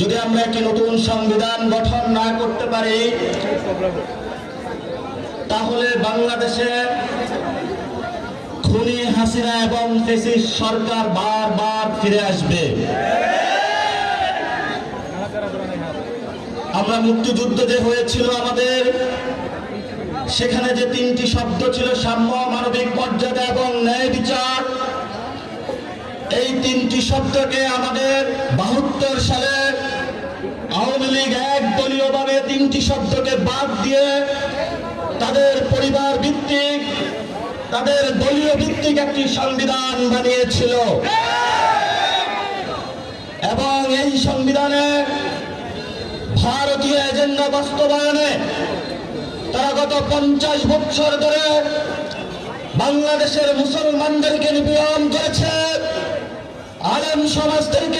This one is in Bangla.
যদি আমরা একটি নতুন সংবিধান গঠন না করতে পারি, তাহলে বাংলাদেশে খুনি হাসিনা এবং সরকার বারবার ফিরে আসবে। আমরা মুক্তিযুদ্ধ যে হয়েছিল আমাদের, সেখানে যে তিনটি শব্দ ছিল, সাম্য, মানবিক মর্যাদা এবং ন্যায় বিচার, এই তিনটি শব্দকে আমাদের বাহাত্তর সালে শব্দকে বাদ দিয়ে তাদের পরিবার ভিত্তিক, তাদের দলীয় ভিত্তিক একটি সংবিধান বানিয়েছিল। এবং এই সংবিধানে ভারতীয় এজেন্ডা বাস্তবায়নে তারা গত পঞ্চাশ বছর ধরে বাংলাদেশের মুসলমানদেরকে নিপীড়ন করেছে, আলেম সমাজদেরকে